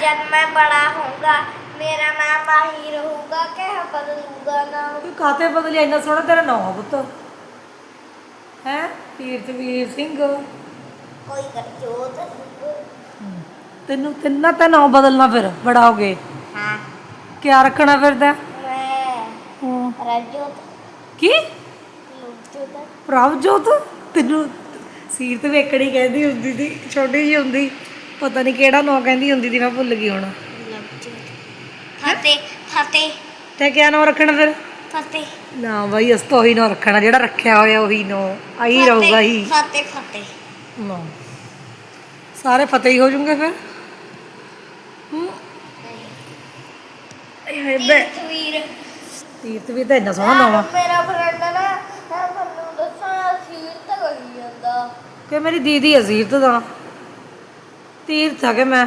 जब मैं बड़ा होऊंगा मेरा नाम माही रहूंगा क्या बदलूंगा नाम ਤੂੰ ਕਾਤੇ ਬਦਲਿਆ ਇੰਨਾ ਸੋਹਣਾ ਤੇਰਾ ਨਾਮ ਆ ਪੁੱਤ ਹੈ ਤੀਰਥਵੀਰ ਸਿੰਘ कोई कर जोत ਤੈਨੂੰ ਤਿੰਨਾ ਤਾਂ ਨਾਮ ਬਦਲਣਾ ਫਿਰ ਬੜਾ ਹੋ ਗਏ हाँ ਕਿਆ ਰੱਖਣਾ ਫਿਰਦਾ मैं ਹਾਂ रजोत ਕੀ लुजोत ਪ੍ਰਭਜੋਤ ਤੈਨੂੰ ਸੀਰਤ ਵੇਖੜੀ ਕਹਿੰਦੀ ਹੁੰਦੀ ਸੀ ਛੋਟੀ ਜਿਹੀ ਹੁੰਦੀ ਪਤਾ ਨਹੀਂ ਕਿਹੜਾ ਨਾਂ ਕਹਿੰਦੀ ਹੁੰਦੀ ਦੀ ਮੈਂ ਭੁੱਲ ਗਈ ਹੁਣ। ਫਤਿਹ ਫਤਿਹ। ਤੇ ਕਿਆ ਨਾਂ ਰੱਖਣਾ ਫਿਰ? ਫਤਿਹ। ਨਾ ਬਾਈ ਅਸ ਤਾਂ ਉਹੀ ਸਾਰੇ ਫਤਿਹ ਹੀ ਫਿਰ? ਵੀ ਤਾਂ ਇੰਨਾ ਸੋਹਣਾ ਨਾਮ ਮੇਰਾ ਫਰੈਂਡ ਨਾ ਮੈਨੂੰ ਦੱਸਾਂ ਅਸੀਰ ਤਾਂ ਕਹੀ ਜਾਂਦਾ। ਕਿ ਮੇਰੀ ਦੀਦੀ ਅਸੀਰ ਤਾਂ ਦਾ। ਤੀਰਥ ਆ ਕਿ ਮੈਂ?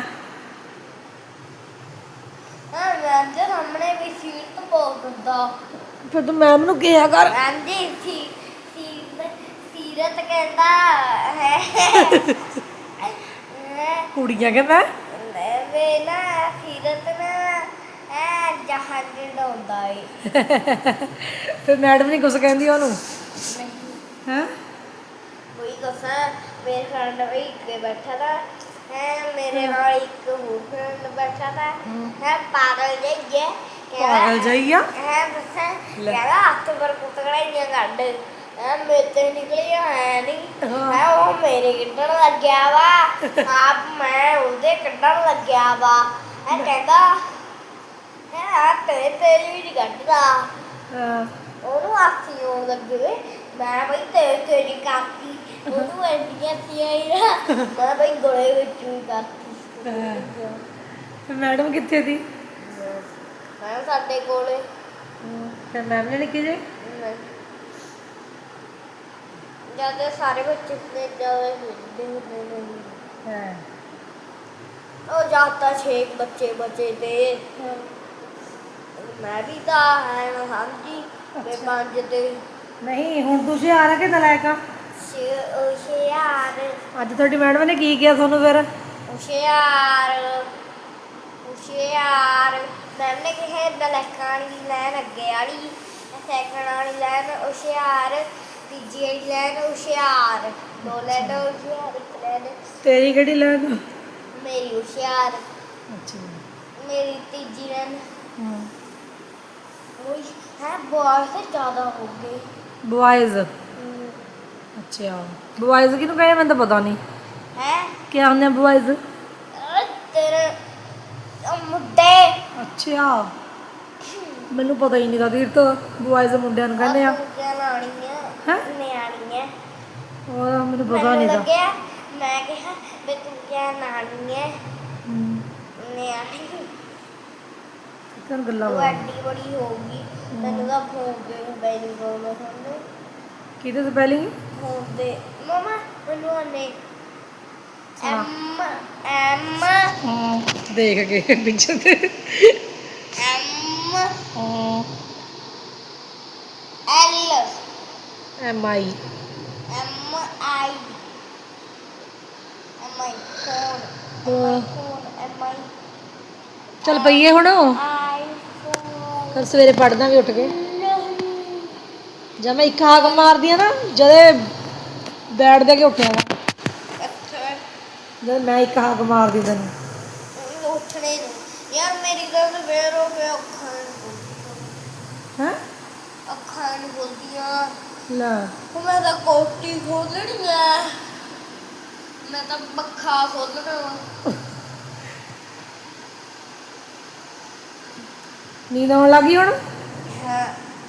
ਦੇ ਸਾਹਮਣੇ ਵੀ ਫਿਰ ਤੂੰ ਮੈਮ ਨੂੰ ਕਿਹਾ ਕਰ। ਹਾਂਜੀ ਸੀ ਸੀਰ ਸੀਰਤ ਕਹਿੰਦਾ ਹੈ। ਕੁੜੀਆਂ ਕਿ ਮੈਂ? ਵੇ ਨਾ ਸੀਰਤ ਨਾ ਐ ਜਹਾਜ਼ ਡਾਉਂਦਾ ਏ। ਫਿਰ ਮੈਡਮ ਨਹੀਂ ਕੁਛ ਕਹਿੰਦੀ ਉਹਨੂੰ? ਨਹੀਂ। ਹੈ? ਕੋਈ ਕਸਾ ਮੇਰੇ ਫਰੈਂਡ ਵੀ ਇੱਕੇ ਬੈਠਾ ਹੈ ਮੇਰੇ ਨਾਲ ਇੱਕ ਫਰੈਂਡ ਬੈਠਾ ਤਾ ਹੈ ਪਾਗਲ ਜਿਹਾ ਪਾਗਲ ਜਈਆ ਹੈ ਬਸ। ਕਹਿੰਦਾ ਹੱਥ ਪਰ ਕੁੱਤਕੜਾਈਆਂ ਕੱਢ ਹੈ ਮੇਰੇ ਤੇ ਨਿਕਲਿਆ ਹੈ ਨਹੀਂ। ਹੈ ਉਹ ਮੇਰੇ ਕੱਢਣ ਲੱਗਿਆ ਵਾ ਆਪ ਮੈਂ ਉਹਦੇ ਕੱਢਣ ਲੱਗਿਆ ਵਾ ਹੈ ਕਹਿੰਦਾ ਹੈ ਤੇ ਤੇਰੀ ਵੀ ਨਹੀਂ ਕੱਢਦਾ। ਉਹਨੂੰ ਆਖੀ ਆਉਣ ਲੱਗੇ ਮੈਂ ਬਈ ਤੇ ਤੇਰੀ ਕਾਕੀ ਉਹਨੂੰ ਐਂਡੀਆਂ ਤੀਆਂ ਮੈਂ ਬਈ ਗੋਲੇ ਵਿੱਚ ਹਾਂ। ਫਿਰ ਮੈਡਮ ਕਿੱਥੇ ਸੀ ਮੈਂ ਸਾਡੇ ਕੋਲੇ। ਫਿਰ ਮੈਮ ਨੇ ਲਿਖੀ ਜੇ ਜਦ ਸਾਰੇ ਬੱਚੇ ਨੇ ਜਾਵੇ ਹੁੰਦੇ ਨੇ ਹਾਂ। ਉਹ ਜਾਤਾ ਛੇ ਬੱਚੇ ਬਚੇ ਤੇ। ਮੈਂ ਵੀ ਤਾਂ ਹੈ ਮੈਂ ਅੱਛਾ। ਪੰਜ ਤੇ ਨਹੀਂ ਹੁਣ ਤੁਸੀਂ ਆ ਰਹੇ ਕਿ ਨਲਾਇਕਾ ਛੇ ਹੁਸ਼ਿਆਰ ਅੱਜ ਤੁਹਾਡੀ ਮੈਡਮ ਨੇ ਕੀ ਕਿਹਾ ਤੁਹਾਨੂੰ ਫਿਰ? ਹੁਸ਼ਿਆਰ ਹੁਸ਼ਿਆਰ। ਮੈਮ ਨੇ ਕਿਹਾ ਦਲਕਾਂ ਦੀ ਲਾਈਨ ਅੱਗੇ ਵਾਲੀ ਸੈਕੰਡ ਵਾਲੀ ਲਾਈਨ ਹੁਸ਼ਿਆਰ ਤੀਜੀ ਵਾਲੀ ਲਾਈਨ ਹੁਸ਼ਿਆਰ। ਦੋ ਲਾਈਨ ਹੁਸ਼ਿਆਰ ਇੱਕ ਲਾਈਨ ਤੇਰੀ ਕਿਹੜੀ ਲੈਣ? ਮੇਰੀ ਹੁਸ਼ਿਆਰ। ਅੱਛਾ। ਮੇਰੀ ਤੀਜੀ ਲਾਈਨ ਹਾਂ। ਉਹ ਹੈ ਬਹੁਤ ਜ਼ਿਆਦਾ ਹੋ ਗਏ। ਬॉयਜ਼ ਅੱਛਾ। ਬॉयਜ਼ ਕਿਹਨੂੰ ਕਹਿੰਦੇ ਮੈਨੂੰ ਤਾਂ ਪਤਾ ਨਹੀਂ। ਹੈ ਬॉयਜ਼ ਤੇਰੇ ਉਹ ਮੁੰਡੇ। ਅੱਛਾ। ਮੈਨੂੰ ਪਤਾ ਹੀ ਨਹੀਂ ਦਾ ਤੀਰਥ ਬॉयਜ਼ ਮੁੰਡਿਆਂ ਨੂੰ ਕਹਿੰਦੇ ਆ। ਹੈਂ? ਨਿਆਣੀਆਂ ਉਹ ਮੈਨੂੰ ਪਤਾ ਨਹੀਂ ਦਾ ਲੱਗਿਆ ਮੈਂ ਕਿਹਾ ਵੀ ਤੂੰ ਕਿਆ ਨਾਨੀ ਹੈ ਹੂੰ। ਨਿਆਣੀ। ਕਿਹਨ ਗੱਲਾਂ ਤੂੰ ਵਾ ਐਡੀ ਬੜੀ ਹੋਊਗੀ ਤੈਨੂੰ ਤਾਂ ਫੋਨ ਦੇ ਬੈਲੀ ਬੋਲ ਸਾਨੂੰ ਕਿਹਦੇ ਸਪੈਲਿੰਗ ਫੋਨ ਦੇ ਮਮਾ ਮੈਨੂੰ ਆਨੇ ਸੁਣਾ। M M. ਦੇਖ ਕੇ ਪਿੱਛੇ ਤੇ। M L. M I. M I. M I phone ਹਾਂ। Phone M I. ਚੱਲ ਪਈਏ ਹੁਣ। ਆਈ ਫੋਨ ਫਿਰ ਸਵੇਰੇ ਪੜਦਾ ਵੀ ਉੱਠ ਕੇ। ਜਦ ਮੈਂ ਇੱਕ ਹਾਕ ਮਾਰਦੀ ਆ ਨਾ ਜਦੇ ਬੈਠ ਦੇ ਕੇ ਉੱਠਿਆ ਵਾ। ਅੱਛਾ ਜਦ ਮੈਂ ਇੱਕ ਹਾਕ ਮਾਰਦੀ ਤੈਨੂੰ। ਉੱਠਣੇ ਨੂੰ। ਯਾਰ ਮੇਰੀ ਗੱਲ ਫੇਰ ਹੋ ਗਿਆ ਅੱਖਾਂ ਨੂੰ ਹੈ? ਅੱਖਾਂ ਨੂੰ ਖੁੱਲਦੀਆਂ। ਲੈ। ਹੁਣ ਮੈਂ ਤਾਂ ਕੋਟੀ ਖੋਲਣੀ ਆ। ਮੈਂ ਤਾਂ ਪੱਖਾ ਖੋਲਣਾ ਵਾ। ਨੀਂਦ ਆਉਣ ਲੱਗੀ ਹੁਣ? ਹਾਂ?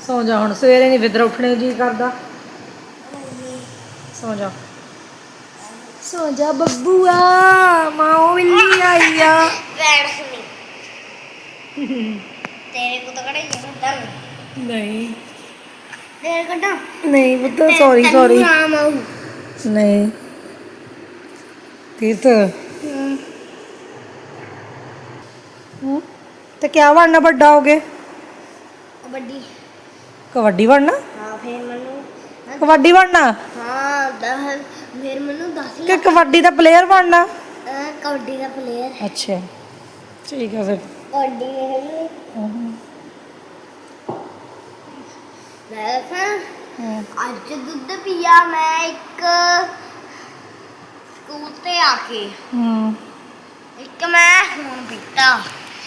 ਸੌ ਜਾ ਹੁਣ ਸਵੇਰੇ ਨਹੀਂ ਫਿੱਦਰ ਉੱਠਣੇ ਜੀ ਕਰਦਾ। ਸੌ ਜਾ। ਸੌ ਜਾ ਬੱਬੂਆ ਮਾਂ ਮਿਲੀ ਆਈ ਆ। ਬੈਠ ਸੁਣੀ ਤੇਰੇ ਕੋ ਤਾਂ ਕੜੇ ਜਾਂਦਾ ਨਹੀਂ। ਤੇਰੇ ਕੱਢਾਂ? ਨਹੀਂ ਪੁੱਤ ਸੌਰੀ ਸੌਰੀ ਨਹੀਂ। ਤੀਰਥ। ਹੂੰ। ਤੇ ਕਿਆ ਬਣਨਾ ਵੱਡਾ ਹੋਗੇ ਕਬੱਡੀ। ਕਬੱਡੀ ਬਣਨਾ? ਹਾਂ ਫੇਰ ਮੈਨੂੰ। ਕਬੱਡੀ ਬਣਨਾ? ਹਾਂ ਫੇਰ ਮੈਨੂੰ ਦੱਸ ਕਿ ਕਬੱਡੀ ਦਾ ਪਲੇਅਰ ਬਣਨਾ? ਕਬੱਡੀ ਦਾ ਪਲੇਅਰ ਅੱਛਾ ਠੀਕ ਹੈ ਫਿਰ। ਵੱਡੀ ਹੈਗੀ ਮੈਂ ਕਿਹਾ ਹੂੰ। ਅੱਜ ਦੁੱਧ ਪੀਆ ਮੈਂ ਇੱਕ ਸਕੂਲ ਤੇ ਆ ਕੇ। ਹੂੰ। ਇੱਕ ਮੈਂ ਹੁਣ ਪੀਤਾ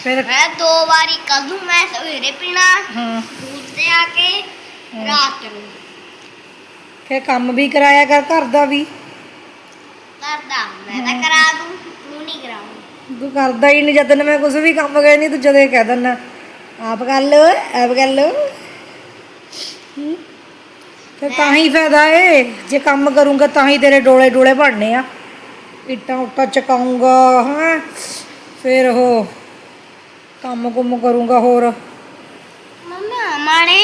ਫਿਰ? ਮੈਂ ਦੋ ਵਾਰੀ ਕੱਲ ਨੂੰ ਮੈਂ ਸਵੇਰੇ ਪੀਣਾ। ਹੂੰ। ਸਕੂਲ ਤੇ ਆ ਕੇ। ਰਾਤ ਨੂੰ। ਫਿਰ ਕੰਮ ਵੀ ਕਰਾਇਆ ਕਰ ਘਰ ਦਾ ਵੀ। ਕਰਦਾ ਮੈਂ ਤਾਂ ਕਰਾ ਦੂੰ ਤੂੰ ਨਹੀਂ ਕਰਾਉਂਗੀ ਤੂੰ ਕਰਦਾ ਹੀ ਨਹੀਂ ਜਦੋਂ ਮੈਂ ਕੁਝ ਵੀ ਕੰਮ ਕਰੇ ਨਹੀਂ ਤੂੰ ਜਦੇ ਕਹਿ ਦਿੰਦਾ। ਆਪ ਕਰ ਲੋ ਆਪ ਕਰ ਲੋ ਹੂੰ। ਫਿਰ ਤਾਂ ਹੀ ਫਾਇਦਾ ਏ। ਜੇ ਕੰਮ ਕਰੂੰਗਾ ਤਾਂ ਹੀ ਤੇਰੇ ਡੋਲੇ ਡੋਲੇ ਬਣਨੇ ਆ। ਇੱਟਾਂ ਉੱਟਾਂ ਚਕਾਉਂਗਾ ਹਾਂ। ਫਿਰ ਉਹ ਕੰਮ ਕੁੰਮ ਕਰੂੰਗਾ ਹੋਰ। ਮੰਮਾ ਮਾੜੇ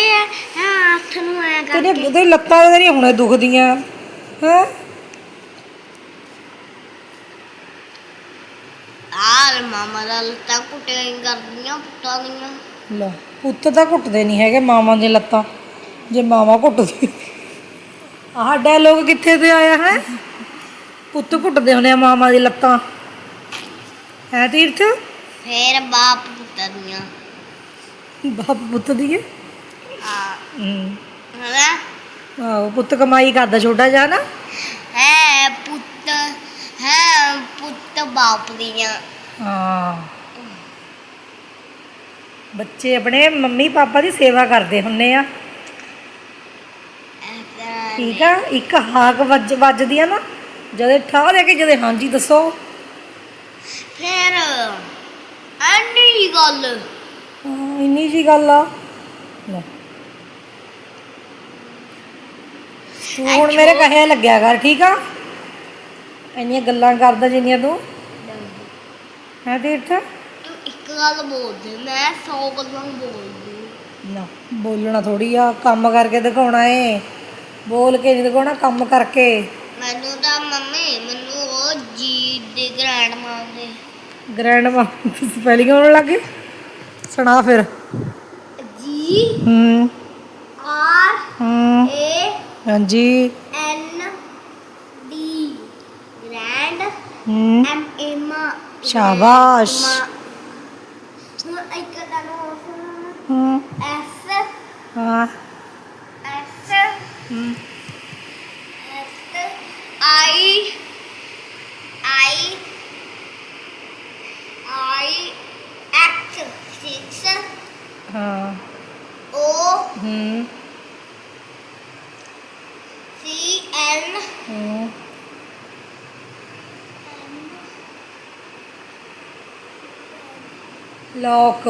ਹਾਂ ਹੱਥ ਨੂੰ ਐ ਤੇਰੇ ਕਰਕੇ ਉਹਦੇ ਲੱਤਾਂ ਤੇਰੀਆਂ ਹੁਣੇ ਦੁਖਦੀਆਂ। ਹੈ? ਆਲ ਮਾਮਾ ਦਾ ਲੱਤਾਂ ਕੁੱਟਿਆ ਹੀ ਕਰਦੀਆਂ ਪੁੱਤਾਂ ਦੀਆਂ। ਲੈ ਪੁੱਤ ਤਾਂ ਘੁੱਟਦੇ ਨਹੀਂ ਹੈਗੇ ਮਾਵਾਂ ਦੀਆਂ ਲੱਤਾਂ। ਜੇ ਮਾਵਾਂ ਘੁੱਟਦੀ ਆਹ ਡਾਇਲੋਗ ਕਿੱਥੇ ਤੇ ਆਇਆ ਹੈ? ਪੁੱਤ ਘੁੱਟਦੇ ਹੁੰਦੇ ਆ ਮਾਵਾਂ ਦੀ ਲੱਤਾਂ। ਹੈ ਤੀਰਥ? ਫੇਰ ਬਾਪ ਪੁੱਤਾਂ ਦੀਆਂ। ਬਾਪ ਪੁੱਤ ਦੀ ਹੈ ਹੂੰ। ਹਨਾ ਆਹੋ ਪੁੱਤ ਕਮਾਈ ਕਰਦਾ ਛੋਟਾ ਜਿਹਾ ਨਾ। ਹੈ ਪੁੱਤ ਹੈ ਪੁੱਤ ਬਾਪ ਦੀਆਂ। ਹਾਂ। ਬੱਚੇ ਆਪਣੇ ਮੰਮੀ ਪਾਪਾ ਦੀ ਸੇਵਾ ਕਰਦੇ ਹੁੰਨੇ ਆ। ਠੀਕ ਆ ਇੱਕ ਹਾਕ ਵੱਜ ਵੱਜਦੀ ਆ ਨਾ ਜਦੇ ਠਾ ਦੇ ਕੇ ਜਦੇ ਹਾਂਜੀ ਦੱਸੋ। ਫੇਰ ਐਨੀ ਗੱਲ। ਹਾਂ ਇੰਨੀ ਜੀ ਗੱਲ ਆ। ਲੈ। ਤੂੰ ਹੁਣ ਮੇਰੇ ਕਹੇ ਲੱਗਿਆ ਕਰ ਠੀਕ ਆ? ਇੰਨੀਆਂ ਗੱਲਾਂ ਕਰਦਾ ਜਿੰਨੀਆਂ ਤੂੰ। ਹੈ ਤੀਰਥ? ਤੂੰ ਇੱਕ ਗੱਲ ਬੋਲ ਦੇ ਮੈਂ 100 ਗੱਲਾਂ ਬੋਲਦੀ। ਨਾ ਬੋਲਣਾ ਥੋੜੀ ਆ ਕੰਮ ਕਰਕੇ ਦਿਖਾਉਣਾ ਏ। ਬੋਲ ਕੇ ਨਹੀਂ ਦਿਖਾਉਣਾ ਕੰਮ ਕਰਕੇ। ਮੈਨੂੰ ਤਾਂ ਮੰਮੀ ਮੈਨੂੰ ਉਹ ਜੀ ਦੇ ਗ੍ਰੈਂਡ ਮਾਰਦੇ ਗ੍ਰੈਂਡ ਮਾ ਸਪੈਲਿੰਗ ਆਉਣ ਲੱਗੇ ਸੁਣਾ ਫਿਰ। ਜੀ ਹੂੰ। ਹਾਂਜੀ। ਐਨ ਡੀ ਗ੍ਰੈਂਡ ਹੂੰ। ਐਮ ਐਮ ਸ਼ਾਬਾਸ਼। ਹੁਣ ਇੱਕ ਤਾਂ ਹੋਰ ਹੂੰ। ਐਸ ਹਾਂ। ਐਸ ਹੂੰ। S I I I X 6 ਹਾਂ। ਓ ਹੂੰ ਸੀ ਐਨ ਹੂੰ ਲੋਕ।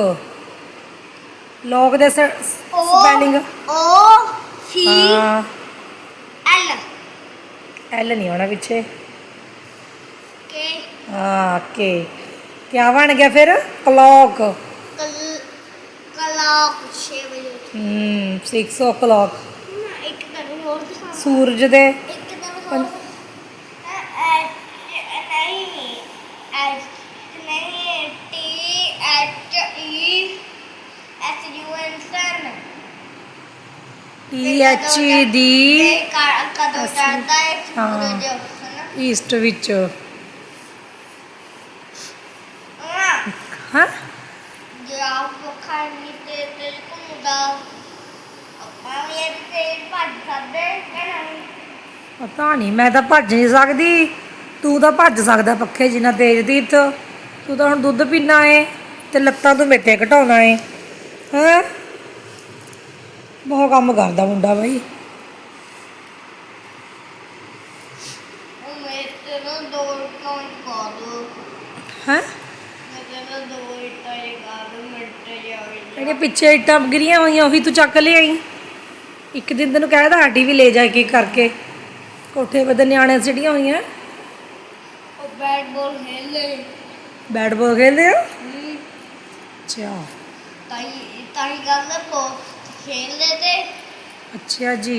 ਲੋਕ ਦੇ ਸਪੈਲਿੰਗ ਓ ਸੀ ਹਾਂ। ਐਲ। ਐਲ ਨਹੀਂ ਆਉਣਾ ਪਿੱਛੇ। ਕੇ। ਹਾਂ ਕੇ। ਕਿਆ ਬਣ ਗਿਆ ਫਿਰ? ਕਲੌਕ। ਕਲ ਕਲਾਕ 6 ਵਜੇ ਹੂੰ 6 o'clock ਨਾ ਇੱਕ ਤਾਂ ਹੋਰ ਦਿਖਾ ਸੂਰਜ ਦੇ। ਇੱਕ ਤਾਂ ਹੋਰ ਐ ਐ ਨਹੀਂ ਐਸ ਨਹੀਂ T H E S U N sun ਤੇ ਕ- ਕਦੋਂ ਚੜਦਾ ਹੈ। ਹਾਂ। ਸੂਰਜ ਹਨਾ ਈਸਟ ਵਿੱਚ। ਹਾਂ। ਹਾਂ ਜੇ ਆਪ ਖਾਣੀ ਤੇ ਤੇ ਘੁੰਮਦਾ ਆਪਾਂ ਵੀ ਇਹ ਤੇ ਭੱਜ ਸਕਦੇ ਕਿ ਨਹੀਂ ਪਤਾ ਨਹੀਂ ਮੈਂ ਤਾਂ ਭੱਜ ਨਹੀਂ ਸਕਦੀ। ਤੂੰ ਤਾਂ ਭੱਜ ਸਕਦਾ ਪੱਖੇ ਜਿੰਨਾ ਤੇਜ਼ ਤੀਰਥ ਤੂੰ ਤਾਂ ਹੁਣ ਦੁੱਧ ਪੀਣਾ ਏ ਤੇ ਲੱਤਾਂ ਤੂੰ ਮੇਤੇ ਘਟਾਉਣਾ ਏ। ਹੈ? ਬਹੁਤ ਕੰਮ ਕਰਦਾ ਮੁੰਡਾ ਬਾਈ। ਨਾ ਹੈ? ਨਾ ਇਹਦੇ ਪਿੱਛੇ ਇੱਟਾਂ ਗਿਰੀਆਂ ਹੋਈਆਂ ਉਹੀ ਤੂੰ ਚੱਕ ਲਿਆਈ। ਇੱਕ ਦਿਨ ਤੈਨੂੰ ਕਹਿਦਾ ਸਾਡੀ ਵੀ ਲੈ ਜਾ ਕੇ ਕਰਕੇ। ਕੋਠੇ ਵੱਧੇ ਨਿਆਣੇ ਸਿੜੀਆਂ ਹੋਈਆਂ। ਉਹ ਬੈਟ ਬਾਲ ਖੇਲੇ ਬੈਟ ਬਾਲ ਖੇਲਦੇ ਆ ਅੱਛਾ। ਤਾਈ ਤਾਈ ਗੱਲ ਕੋ खेल लेते ਅੱਛਾ ਜੀ।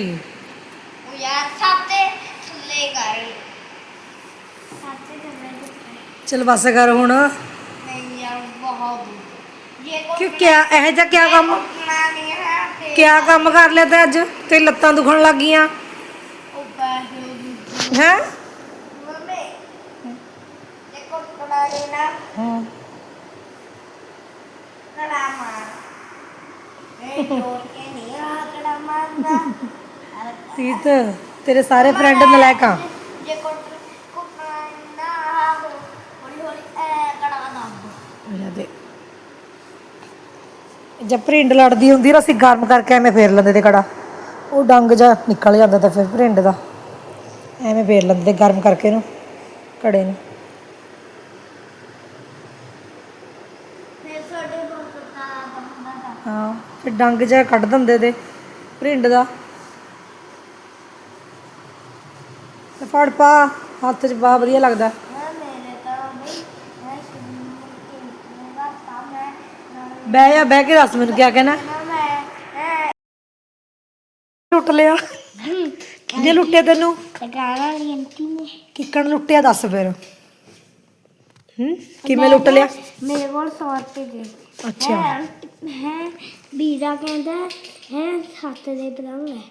ਉਹ ਯਾਰ ਸਭ ਥੱਲੇ ਗਏ ਚਲ ਬਸ ਕਰ ਹੁਣ। ਕਿਉਂ ਕਿਆ ਇਹ ਜਿਹਾ ਕਿਆ ਕੰਮ ਕਿਆ ਕੰਮ ਕਰ ਲਿਆ ਤੇ ਅੱਜ? ਤੇ ਲੱਤਾਂ ਦੁਖਣ ਲੱਗ ਗਈਆਂ। ਹੈ? ਮੰਮੀ ਇਹ ਕੋ ਕੜਾ ਲੈਣਾ ਹਾਂ। ਕੜਾ ਇਹ ਜੋ ਤੀਤ ਤੇਰੇ ਸਾਰੇ ਫਰੈਂਡ ਨਲਾਇਕ ਆ। ਜੇ ਕੁੱਟ ਕੁੱਟਣਾ ਹੌਲੀ ਹੌਲੀ ਐ ਕੜਾ ਦੱਬ ਲੈ ਦੇ। ਜਦ ਭਰਿੰਡ ਲੜਦੀ ਹੁੰਦੀ ਨਾ ਅਸੀਂ ਗਰਮ ਕਰਕੇ ਐਵੇਂ ਫੇਰ ਲੈਂਦੇ ਤੇ ਕੜਾ। ਉਹ ਡੰਗ ਜਾ ਨਿਕਲ ਜਾਂਦਾ ਤਾਂ ਫਿਰ ਭਰਿੰਡ ਦਾ। ਐਵੇਂ ਫੇਰ ਲੈਂਦੇ ਗਰਮ ਕਰਕੇ ਨੂੰ ਕੜੇ ਨੂੰ। ਹਾਂ ਫਿਰ ਡੰਗ ਜਾ ਕੱਢ ਦਿੰਦੇ ਤੇ। ਭਰਿੰਡ ਦਾ। ਤੇ ਫੜ ਪਾ ਹੱਥ 'ਚ ਪਾ ਵਧੀਆ ਲੱਗਦਾ। ਕੇ ਬਹਿ ਜਾ ਬਹਿ ਕੇ ਦੱਸ ਮੈਨੂੰ ਕਿਆ ਕਹਿਣਾ। ਲੁੱਟ ਲਿਆ। ਕਿਹਨੇ ਲੁੱਟਿਆ ਤੈਨੂੰ? ਟਕਾਣਾ ਲਿੰਤੀ ਨੇ। ਕਿੱਕਣ ਲੁੱਟਿਆ ਦੱਸ ਫਿਰ। ਹੂੰ ਕਿਵੇਂ ਲੁੱਟ ਲਿਆ? ਮੇਰੇ ਕੋਲ 100 ਰੁਪਏ ਦੇ। ਅੱਛਾ। ਹੈ ਵੀਰਾ ਕਹਿੰਦਾ ਹੈ ਸੱਤ ਦੇ ਬਰਾਬਰ ਹੈ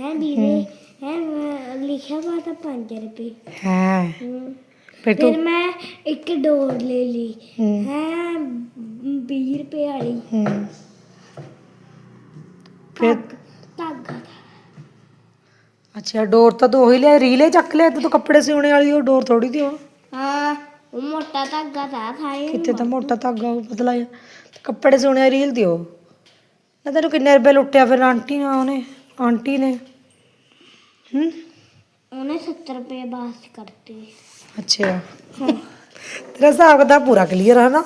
ਹੈ। ਵੀਰੇ ਹੈ ਲਿਖਿਆ ਵਾ ਤਾਂ 5 ਰੁਪਏ। ਹੈ। ਹਮ, ਫਿਰ ਤੂੰ ਫਿਰ ਮੈਂ ਇੱਕ ਡੋਰ ਲੈ ਲਈ। ਹੂੰ। ਹੈ 20 ਰੁਪਏ ਵਾਲੀ। ਹੂੰ। ਫਿਰ ਧਾਗਾ ਅੱਛਾ ਡੋਰ ਤਾਂ ਤੂੰ ਉਹੀ ਲਿਆ ਰੀਲੇ ਚੱਕ ਲਿਆ ਤੇ ਤੂੰ ਕੱਪੜੇ ਸਿਉਣੇ ਵਾਲੀ ਉਹ ਡੋਰ ਥੋੜੀ ਦੀ ਉਹ। ਹਾਂ ਉਹ ਮੋਟਾ ਧਾਗਾ ਤਾਂ ਸਾਰੇ ਕਿਤੇ ਤਾਂ ਮੋਟਾ। ਧਾਗਾ ਉਹ ਪਤਲਾ ਜਿਹਾ ਤੇ ਕੱਪੜੇ ਸਿਉਣੇ ਵਾਲੀ ਰੀਲ ਦਿਓ ਨਾ ਤੈਨੂੰ ਕਿੰਨੇ ਰੁਪਏ ਲੁੱਟਿਆ ਫਿਰ ਆਂਟੀ ਨੇ ਉਹਨੇ ਆਂਟੀ ਨੇ। ਹੂੰ? ਉਹਨੇ 70 ਰੁਪਏ ਬਾਸ ਕਰਤੇ। ਅੱਛਾ। ਤੇਰਾ ਹਿਸਾਬ ਦਾ ਪੂਰਾ ਕਲੀਅਰ ਹੈ ਨਾ